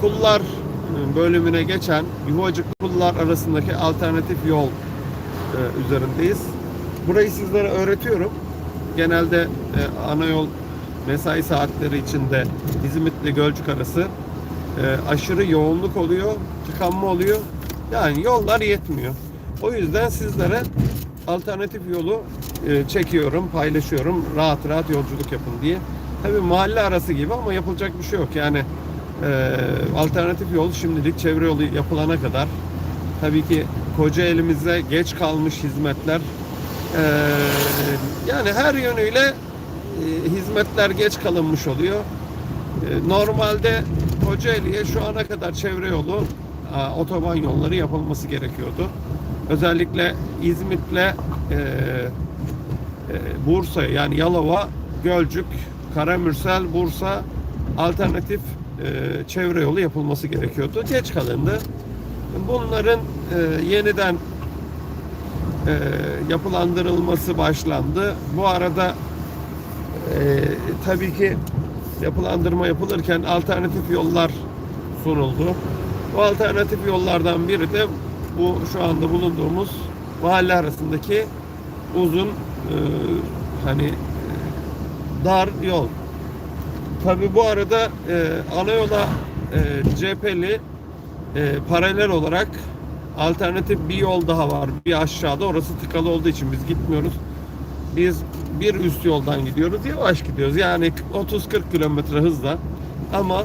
Kullar bölümüne geçen Yuvacık Kullar arasındaki alternatif yol e, üzerindeyiz. Burayı sizlere öğretiyorum. Genelde e, ana yol mesai saatleri içinde İzmit'le Gölcük arası e, aşırı yoğunluk oluyor, tıkanma oluyor. Yani yollar yetmiyor. O yüzden sizlere alternatif yolu çekiyorum, paylaşıyorum. Rahat rahat yolculuk yapın diye. Tabii mahalle arası gibi ama yapılacak bir şey yok. Yani e, alternatif yol şimdilik çevre yolu yapılana kadar tabii ki koca elimize geç kalmış hizmetler e, yani her yönüyle e, hizmetler geç kalınmış oluyor. E, Normalde Kocaeli'ye şu ana kadar çevre yolu, a, otoban yolları yapılması gerekiyordu. Özellikle İzmit'le e, e, Bursa'ya yani Yalova, Gölcük, Karamürsel, Bursa alternatif e, çevre yolu yapılması gerekiyordu. Geç kalındı. Bunların e, yeniden e, yapılandırılması başlandı. Bu arada e, tabii ki yapılandırma yapılırken alternatif yollar sunuldu. Bu alternatif yollardan biri de bu şu anda bulunduğumuz mahalle arasındaki uzun e, hani e, dar yol. Tabii bu arada e, ana yola e, cepheli e, paralel olarak alternatif bir yol daha var. Bir aşağıda orası tıkalı olduğu için biz gitmiyoruz. Biz bir üst yoldan gidiyoruz. Yavaş gidiyoruz. Yani 30-40 kilometre hızla. Ama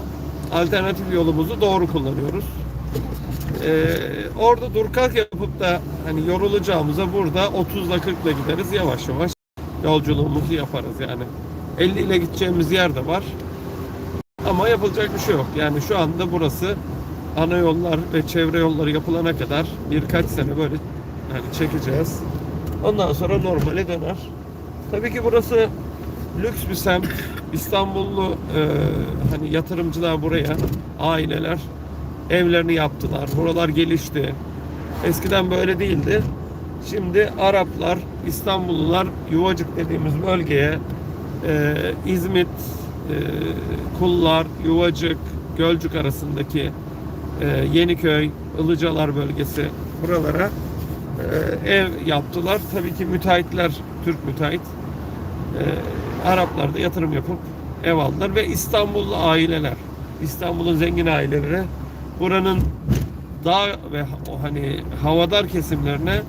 alternatif yolumuzu doğru kullanıyoruz. Ee, orada dur kalk yapıp da hani yorulacağımıza burada 30 ile 40 ile gideriz yavaş yavaş yolculuğumuzu yaparız yani. 50 ile gideceğimiz yer de var. Ama yapılacak bir şey yok. Yani şu anda burası ana yollar ve çevre yolları yapılana kadar birkaç sene böyle hani çekeceğiz. Ondan sonra normale döner. Tabii ki burası lüks bir semt. İstanbullu e, hani yatırımcılar buraya, aileler evlerini yaptılar. Buralar gelişti. Eskiden böyle değildi. Şimdi Araplar, İstanbullular Yuvacık dediğimiz bölgeye e, İzmit, e, Kullar, Yuvacık, Gölcük arasındaki e, Yeniköy, Ilıcalar bölgesi buralara e, ev yaptılar. Tabii ki müteahhitler, Türk müteahhit e, Araplar da yatırım yapıp ev aldılar ve İstanbullu aileler, İstanbul'un zengin aileleri buranın dağ ve hani havadar kesimlerine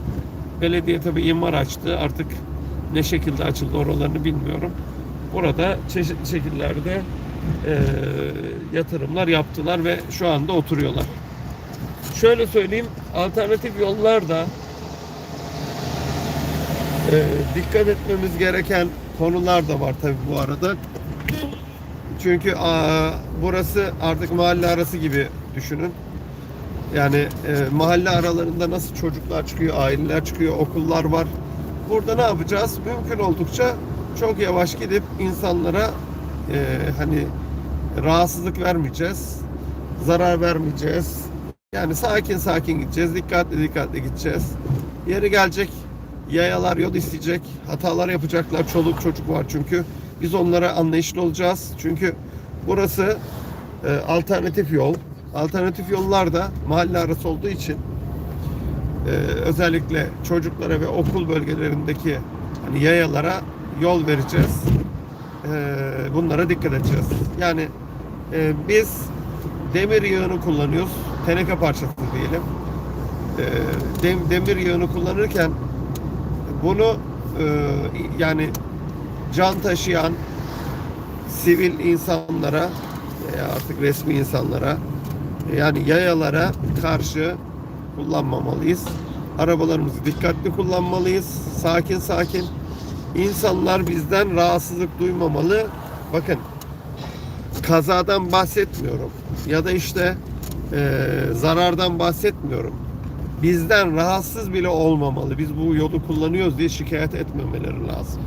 belediye tabii imar açtı. Artık ne şekilde açıldı oralarını bilmiyorum. Burada çeşitli şekillerde e, yatırımlar yaptılar ve şu anda oturuyorlar. Şöyle söyleyeyim, alternatif yollar da e, dikkat etmemiz gereken konular da var tabii bu arada. Çünkü aa, burası artık mahalle arası gibi düşünün. Yani e, mahalle aralarında nasıl çocuklar çıkıyor, aileler çıkıyor, okullar var. Burada ne yapacağız? Mümkün oldukça çok yavaş gidip insanlara e, hani rahatsızlık vermeyeceğiz, zarar vermeyeceğiz. Yani sakin sakin gideceğiz, dikkatli dikkatli gideceğiz. Yeri gelecek, yayalar yol isteyecek, hatalar yapacaklar, çoluk çocuk var çünkü. Biz onlara anlayışlı olacağız. Çünkü burası e, alternatif yol. Alternatif yollar da mahalle arası olduğu için e, özellikle çocuklara ve okul bölgelerindeki hani yayalara yol vereceğiz. E, bunlara dikkat edeceğiz. Yani e, biz demir yağını kullanıyoruz. Teneke parçası diyelim. E, dem- demir yağını kullanırken bunu e, yani can taşıyan sivil insanlara artık resmi insanlara yani yayalara karşı kullanmamalıyız. Arabalarımızı dikkatli kullanmalıyız. Sakin sakin. İnsanlar bizden rahatsızlık duymamalı. Bakın kazadan bahsetmiyorum. Ya da işte e, zarardan bahsetmiyorum. Bizden rahatsız bile olmamalı. Biz bu yolu kullanıyoruz diye şikayet etmemeleri lazım.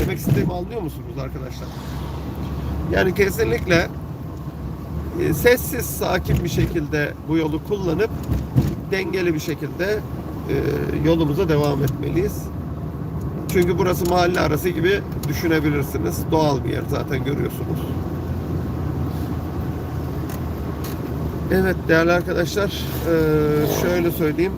Demek istediğimi anlıyor musunuz arkadaşlar? Yani kesinlikle e, sessiz, sakin bir şekilde bu yolu kullanıp dengeli bir şekilde e, yolumuza devam etmeliyiz. Çünkü burası mahalle arası gibi düşünebilirsiniz. Doğal bir yer zaten görüyorsunuz. Evet değerli arkadaşlar eee, şöyle söyleyeyim.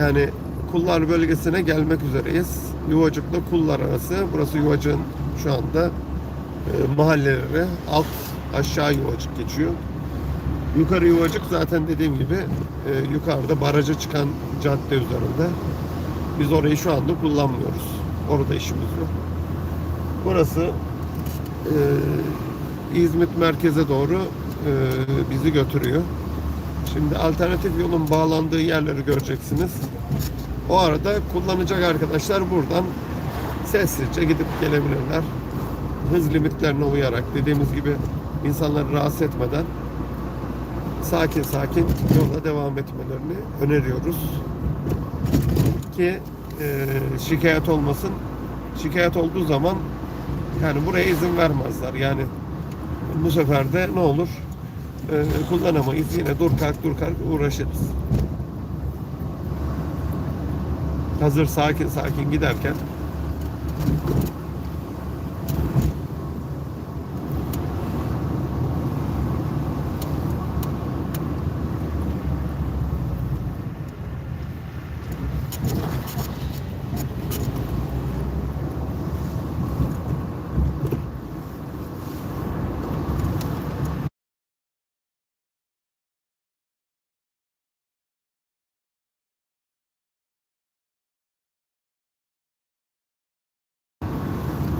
Yani Kullar bölgesine gelmek üzereyiz. Yuvacık'la Kullar arası. Burası Yuvacık'ın şu anda e, mahalleleri. Alt aşağı Yuvacık geçiyor. Yukarı Yuvacık zaten dediğim gibi e, yukarıda baraja çıkan cadde üzerinde. Biz orayı şu anda kullanmıyoruz. Orada işimiz yok. Burası e, İzmit merkeze doğru e, bizi götürüyor. Şimdi alternatif yolun bağlandığı yerleri göreceksiniz. O arada kullanacak arkadaşlar buradan sessizce gidip gelebilirler. Hız limitlerine uyarak dediğimiz gibi insanları rahatsız etmeden sakin sakin yola devam etmelerini öneriyoruz. Ki e, şikayet olmasın. Şikayet olduğu zaman yani buraya izin vermezler. Yani bu sefer de ne olur? E, kullanamayız. Yine dur kalk dur kalk uğraşırız. Hazır sakin sakin giderken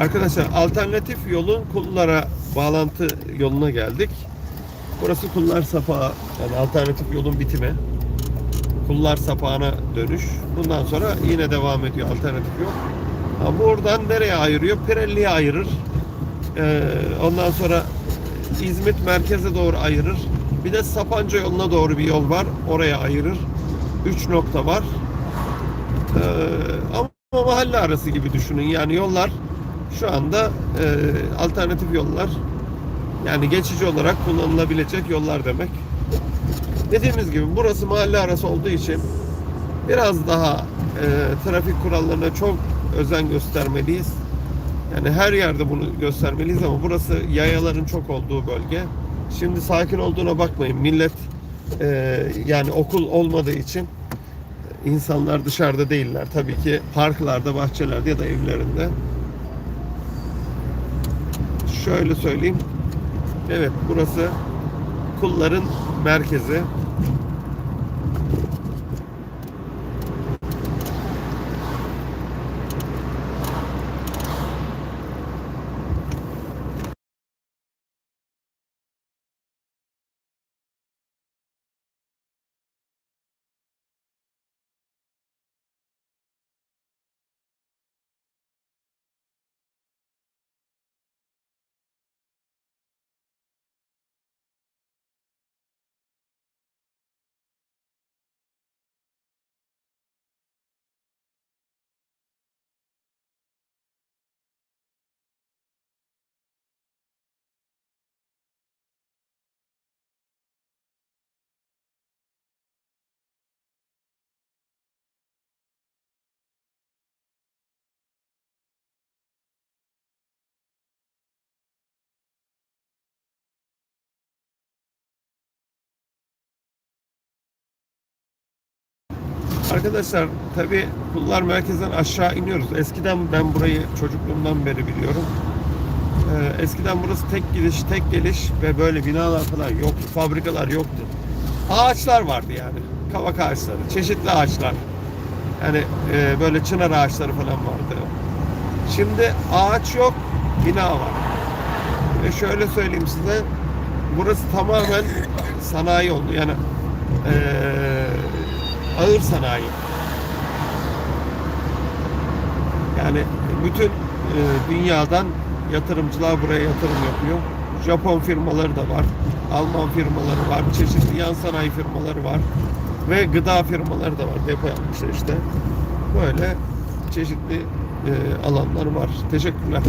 Arkadaşlar alternatif yolun kullara bağlantı yoluna geldik. Burası kullar sapağı yani alternatif yolun bitimi. Kullar sapağına dönüş. Bundan sonra yine devam ediyor alternatif yol. Ha, buradan nereye ayırıyor? Pirelli'ye ayırır. Ee, ondan sonra İzmit merkeze doğru ayırır. Bir de Sapanca yoluna doğru bir yol var. Oraya ayırır. Üç nokta var. Ee, ama mahalle arası gibi düşünün. Yani yollar şu anda e, alternatif yollar yani geçici olarak kullanılabilecek yollar demek. Dediğimiz gibi burası mahalle arası olduğu için biraz daha e, trafik kurallarına çok özen göstermeliyiz. Yani her yerde bunu göstermeliyiz ama burası yayaların çok olduğu bölge. Şimdi sakin olduğuna bakmayın. Millet e, yani okul olmadığı için insanlar dışarıda değiller. Tabii ki parklarda, bahçelerde ya da evlerinde. Şöyle söyleyeyim. Evet burası kulların merkezi. Arkadaşlar tabi kullar merkezden aşağı iniyoruz. Eskiden ben burayı çocukluğumdan beri biliyorum. Ee, eskiden burası tek gidiş, tek geliş ve böyle binalar falan yoktu. Fabrikalar yoktu. Ağaçlar vardı yani. Kavak ağaçları, çeşitli ağaçlar. Yani e, böyle çınar ağaçları falan vardı. Şimdi ağaç yok, bina var. Ve şöyle söyleyeyim size, burası tamamen sanayi oldu. Yani eee ağır sanayi. Yani bütün e, dünyadan yatırımcılar buraya yatırım yapıyor. Japon firmaları da var. Alman firmaları var. Çeşitli yan sanayi firmaları var. Ve gıda firmaları da var. Depo yapmışlar işte. Böyle çeşitli e, alanlar var. Teşekkürler.